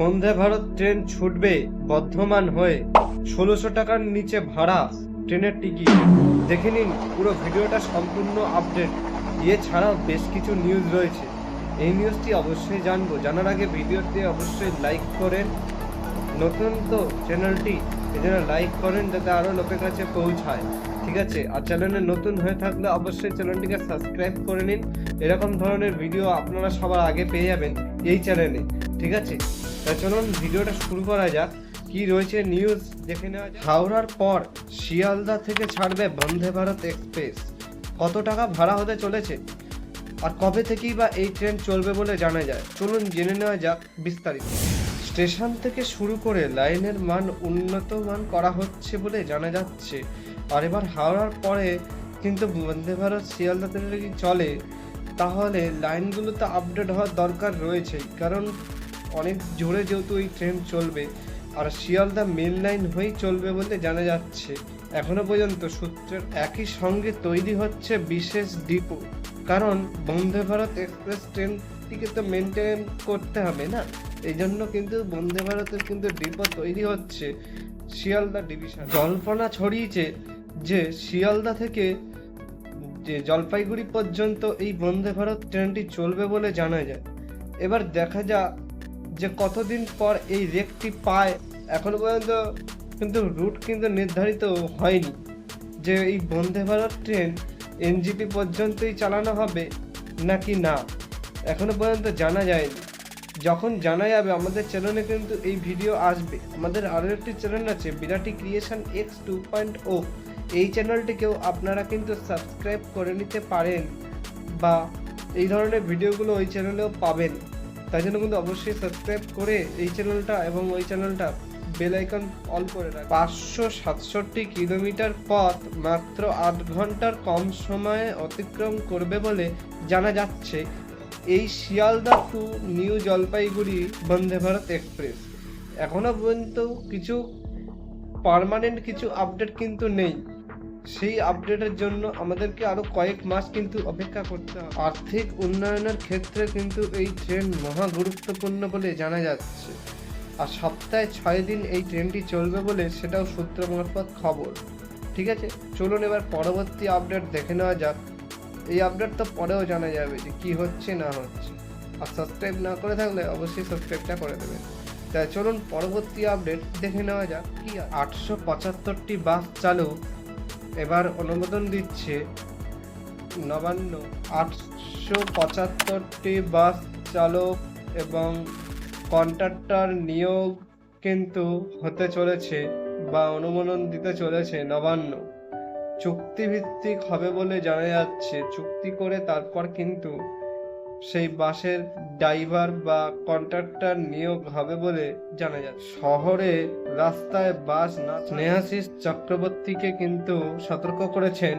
Vande Bharat train ছুটবে বর্ধমান হয়ে। ষোলোশো টাকার নিচে ভাড়া ট্রেনের টিকিট। দেখে নিন, পুরো ভিডিওটা সম্পূর্ণ আপডেট। এছাড়াও বেশ কিছু নিউজ রয়েছে। এই নিউজটি অবশ্যই জানব। জানার আগে ভিডিওতে অবশ্যই লাইক করেন। নতুন তো চ্যানেলটি এজন্য লাইক করেন যাতে আরও লোকের কাছে পৌঁছায়। ঠিক আছে? আর চ্যানেলে নতুন হয়ে থাকলে অবশ্যই চ্যানেলটিকে সাবস্ক্রাইব করে নিন। এরকম ধরনের ভিডিও আপনারা সবার আগে পেয়ে যাবেন এই চ্যানেলে ঠিক আছে? তা চলুন ভিডিওটা শুরু করা যাক। কি রয়েছে নিউজ দেখে নেওয়া হাওড়ার পর শিয়ালদা থেকে ছাড়বে বন্দে ভারত এক্সপ্রেস কত টাকা ভাড়া হতে চলেছে? আর কবে থেকেই বা এই ট্রেন চলবে বলে জানা যায়? চলুন জেনে নেওয়া যাক বিস্তারিত। স্টেশন থেকে শুরু করে লাইনের মান উন্নত মান করা হচ্ছে বলে জানা যাচ্ছে। আর এবার হাওড়ার পরে কিন্তু বন্দে ভারত শিয়ালদা ট্রেন যদি চলে, তাহলে লাইনগুলোতে আপডেট হওয়ার দরকার রয়েছে কারণ অনেক জোরে যেহেতু এই ট্রেন চলবে, আর শিয়ালদা মেন লাইন হয়েই চলবে বলে জানা যাচ্ছে। এখনও পর্যন্ত সূত্রের একই সঙ্গে তৈরি হচ্ছে বিশেষ ডিপো কারণ বন্দে ভারত এক্সপ্রেস ট্রেনটিকে তো মেনটেন করতে হবে না। এই জন্য কিন্তু বন্দে ভারতের কিন্তু ডিপো তৈরি হচ্ছে শিয়ালদা ডিভিশন জল্পনা ছড়িয়েছে যে শিয়ালদা থেকে যে জলপাইগুড়ি পর্যন্ত এই বন্দে ভারত ট্রেনটি চলবে বলে জানা যায়। এবার দেখা যাক যে কতদিন পর এই রেকটি পায়, এখনও পর্যন্ত কিন্তু রুট কিন্তু নির্ধারিত হয়নি। যে এই বন্দে ভারত ট্রেন এনজিপি পর্যন্তই চালানো হবে নাকি না, এখনও পর্যন্ত জানা যায়নি। যখন জানা যাবে, আমাদের চ্যানেলে কিন্তু এই ভিডিও আসবে। আমাদের আরও একটি চ্যানেল আছে Birati creation X two point ও এই চ্যানেলটিকেও আপনারা কিন্তু সাবস্ক্রাইব করে নিতে পারেন বা এই ধরনের ভিডিওগুলো ওই চ্যানেলেও পাবেন। তাই জন্য কিন্তু অবশ্যই সাবস্ক্রাইব করে এই চ্যানেলটা এবং ওই চ্যানেলটা বেল আইকন অল করে রাখবেন পাঁচশো সাতষট্টি কিলোমিটার পথ মাত্র আট ঘণ্টার কম সময়ে অতিক্রম করবে বলে জানা যাচ্ছে এই Sealdah to new Jalpaiguri Vande Bharat express. এখনও পর্যন্ত কিছু পার্মানেন্ট কিছু আপডেট কিন্তু নেই। সেই আপডেটের জন্য আমাদেরকে আরও কয়েক মাস কিন্তু অপেক্ষা করতে হবে। আর্থিক উন্নয়নের ক্ষেত্রে কিন্তু এই ট্রেন মহা গুরুত্বপূর্ণ বলে জানা যাচ্ছে। আর সপ্তাহে ছয় দিন এই ট্রেনটি চলবে বলে সেটাও সূত্র মারফত খবর। ঠিক আছে? চলুন এবার পরবর্তী আপডেট দেখে নেওয়া যাক। এই আপডেট তো পরেও জানা যাবে যে কি হচ্ছে, না হচ্ছে। আর সাবস্ক্রাইব না করে থাকলে অবশ্যই সাবস্ক্রাইবটা করে দেবেন। তাই চলুন পরবর্তী আপডেট দেখে নেওয়া যাক। কি আটশো পঁচাত্তরটি বাস চালু এবার অনুমোদন দিচ্ছে নবান্ন আটশো পঁচাত্তরটি বাস চালক এবং কন্ট্রাক্টর নিয়োগ কিন্তু হতে চলেছে বা অনুমোদন দিতে চলেছে নবান্ন। চুক্তিভিত্তিক হবে বলে জানা যাচ্ছে। চুক্তি করে তারপর কিন্তু সেই বাসের ড্রাইভার বা কন্ট্রাক্টর নিয়োগ হবে বলে জানা যায়। শহরে রাস্তায় বাস না স্নেহাশিস চক্রবর্তীকে কিন্তু সতর্ক করেছেন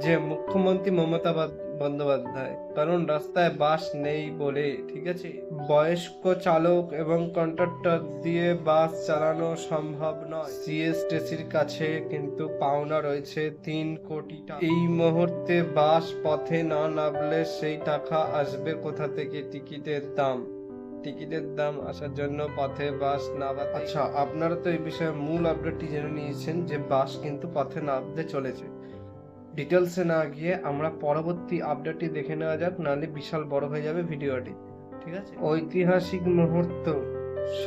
যে মুখ্যমন্ত্রী মমতা বন্দ্যোপাধ্যায়। কারণ রাস্তায় বাস নেই বলে, ঠিক আছে? বয়স্ক চালক এবং কন্ট্রাক্টর দিয়ে বাস চালানো সম্ভব নয়। সিএসটিসির কাছে কিন্তু পাওনা রয়েছে তিন কোটি টাকা। এই মুহূর্তে বাস পথে না নামলে সেই টাকা আসবে কোথা থেকে? টিকিটের দাম। টিকিটের দাম আসার জন্য পথে বাস নামা আচ্ছা আপনারা তো এই বিষয়ে মূল আপডেটটি জেনে নিয়েছেন যে বাস কিন্তু পথে নামতে চলেছে। ডিটেলসে না গিয়ে আমরা পরবর্তী আপডেটটি দেখে নেওয়া যাক, নাহলে বিশাল বড় হয়ে যাবে ভিডিওটি ঠিক আছে? ঐতিহাসিক মুহূর্ত।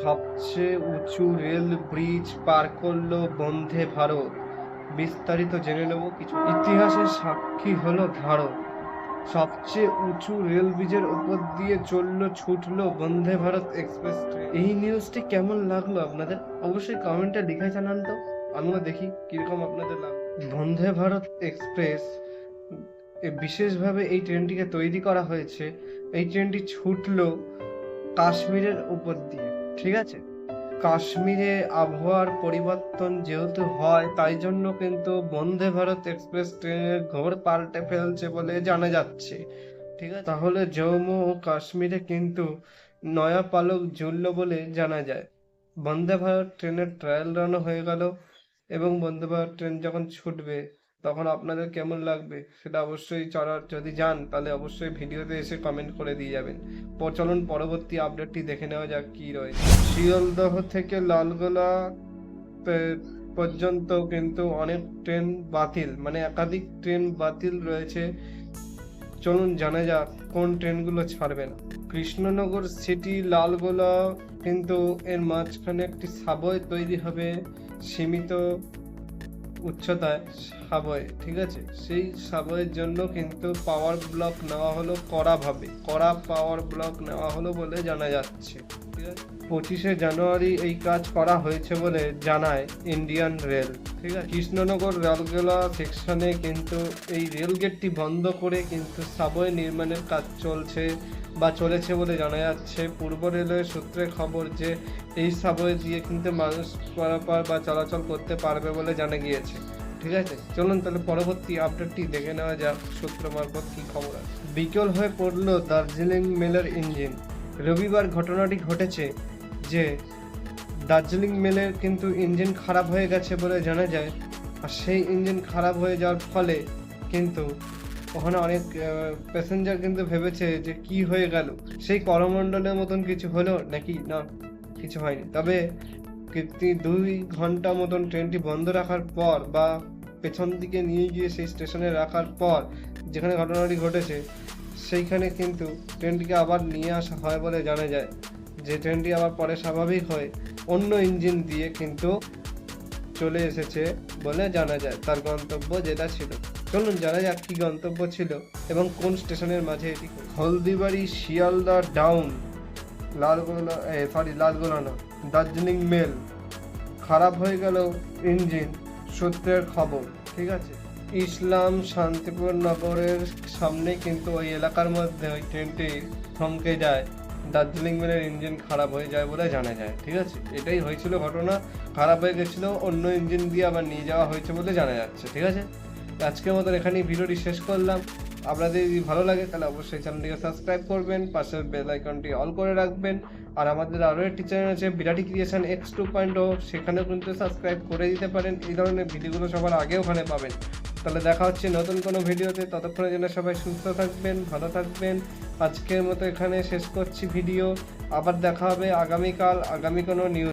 সবচেয়ে উঁচু রেল ব্রিজ পার করল বন্ধে ভারত। বিস্তারিত জেনে নেব, কিছু ইতিহাসের সাক্ষী হলো ভারত। সবচেয়ে উঁচু রেল ব্রিজের উপর দিয়ে চলল, ছুটলো বন্ধে ভারত এক্সপ্রেস ট্রেন এই নিউজটি কেমন লাগল আপনাদের? অবশ্যই কমেন্টে লিখে জানান তো। আমিও দেখি কীরকম আপনাদের লাগল বন্দে ভারত এক্সপ্রেস বিশেষভাবে এই ট্রেনটিকে তৈরি করা হয়েছে। এই ট্রেনটি ছুটলো কাশ্মীরের উপর দিয়ে, ঠিক আছে? কাশ্মীরে আবহাওয়ার পরিবর্তন যেহেতু হয়, তাই জন্য কিন্তু বন্দে ভারত এক্সপ্রেস ট্রেনের ঘোর পাল্টে ফেলছে বলে জানা যাচ্ছে। ঠিক আছে? তাহলে জম্মু ও কাশ্মীরে কিন্তু নয়া পালক ঝুললো বলে জানা যায়। বন্দে ভারত ট্রেনের ট্রায়াল রানও হয়ে গেল। এবং বন্দে ভারত ট্রেন যখন ছুটবে, তখন আপনাদের কেমন লাগবে সেটা অবশ্যই চলার যদি যান, তাহলে অবশ্যই ভিডিওতে এসে কমেন্ট করে দিয়ে যাবেন। চলুন পরবর্তী আপডেটটি দেখে নেওয়া যাক কি রয়েছে। শিয়ালদহ থেকে লালগোলা পর্যন্ত কিন্তু অনেক ট্রেন বাতিল মানে একাধিক ট্রেন বাতিল রয়েছে। চলুন জানা যাক কোন ট্রেনগুলো ছাড়বে না। কৃষ্ণনগর সিটি লালগোলা কিন্তু এর মাঝখানে একটি সাবয় তৈরি হবে। সীমিত উচ্চতায় সাবয়, ঠিক আছে? সেই সাবয়ের জন্য কিন্তু পাওয়ার ব্লক নেওয়া হলো কড়াভাবে। কড়া পাওয়ার ব্লক নেওয়া হলো বলে জানা যাচ্ছে, ঠিক আছে? পঁচিশে জানুয়ারি এই কাজ করা হয়েছে বলে জানায় ইন্ডিয়ান রেল ঠিক আছে? কৃষ্ণনগর রেলগোলা সেকশনে কিন্তু এই রেল গেটটি বন্ধ করে কিন্তু সাবওয়ে নির্মাণের কাজ চলছে বা চলেছে বলে জানা যাচ্ছে। পূর্ব রেলওয়ে সূত্রে খবর যে এই সাবওয়ে দিয়ে কিন্তু মানুষ পারাপার বা চলাচল করতে পারবে বলে জানা গিয়েছে। ঠিক আছে? চলুন তাহলে পরবর্তী আপডেটটি দেখে নেওয়া যাক সূত্র মারফত কি খবর আছে। বিকল হয়ে পড়ল দার্জিলিং মেলের ইঞ্জিন। রবিবার ঘটনাটি ঘটেছে যে দার্জিলিং মেলের কিন্তু ইঞ্জিন খারাপ হয়ে গেছে বলে জানা যায়। আর সেই ইঞ্জিন খারাপ হয়ে যাওয়ার ফলে কিন্তু ওখানে অনেক প্যাসেঞ্জার কিন্তু ভেবেছে যে কি হয়ে গেল। সেই করমণ্ডলের মতন কিছু হলো নাকি? না, কিছু হয়নি। তবে কীর্তি দুই ঘণ্টা মতন ট্রেনটি বন্ধ রাখার পর বা পেছন দিকে নিয়ে গিয়ে সেই স্টেশনে রাখার পর যেখানে ঘটনাটি ঘটেছে, সেইখানে কিন্তু ট্রেনটিকে আবার নিয়ে আসা হয় বলে জানা যায়। যে ট্রেনটি আবার পরে স্বাভাবিক হয়ে, অন্য ইঞ্জিন দিয়ে কিন্তু চলে এসেছে বলে জানা যায়। তার গন্তব্য যেটা ছিল। চলুন জানা যাক কি গন্তব্য ছিল এবং কোন স্টেশনের মাঝে এটি হলদিবাড়ি শিয়ালদা ডাউন। লালগোলা সরি লালগোলা না দার্জিলিং মেল খারাপ হয়ে গেল ইঞ্জিন সূত্রের খবর, ঠিক আছে? ইসলাম শান্তিপুর নগরের সামনে কিন্তু ওই এলাকার মধ্যে ওই ট্রেনটি থমকে যায়। দার্জিলিং মেলের ইঞ্জিন খারাপ হয়ে যায় বলে জানা যায়, ঠিক আছে? এটাই হয়েছিল ঘটনা। খারাপ হয়ে গেছিল, অন্য ইঞ্জিন দিয়ে আবার নিয়ে যাওয়া হয়েছে বলে জানা যাচ্ছে, ঠিক আছে? আজকের মতন এখানেই ভিডিওটি শেষ করলাম। আপনাদের যদি ভালো লাগে, তাহলে অবশ্যই চ্যানেলটিকে সাবস্ক্রাইব করবেন, পাশের বেল আইকনটি অল করে রাখবেন। আর আমাদের আরও একটি চ্যানেল আছে, Birati creation X two point ও সেখানেও কিন্তু সাবস্ক্রাইব করে দিতে পারেন। এই ধরনের ভিডিওগুলো সবার আগে ওখানে পাবেন। তাহলে দেখা হচ্ছে নতুন কোনো ভিডিওতে। ততক্ষণের জন্য সবাই সুস্থ থাকবেন, ভালো থাকবেন। আজকের মতো এখানে শেষ করছি ভিডিও। আবার দেখা হবে আগামীকাল, আগামী কোনো নিউজ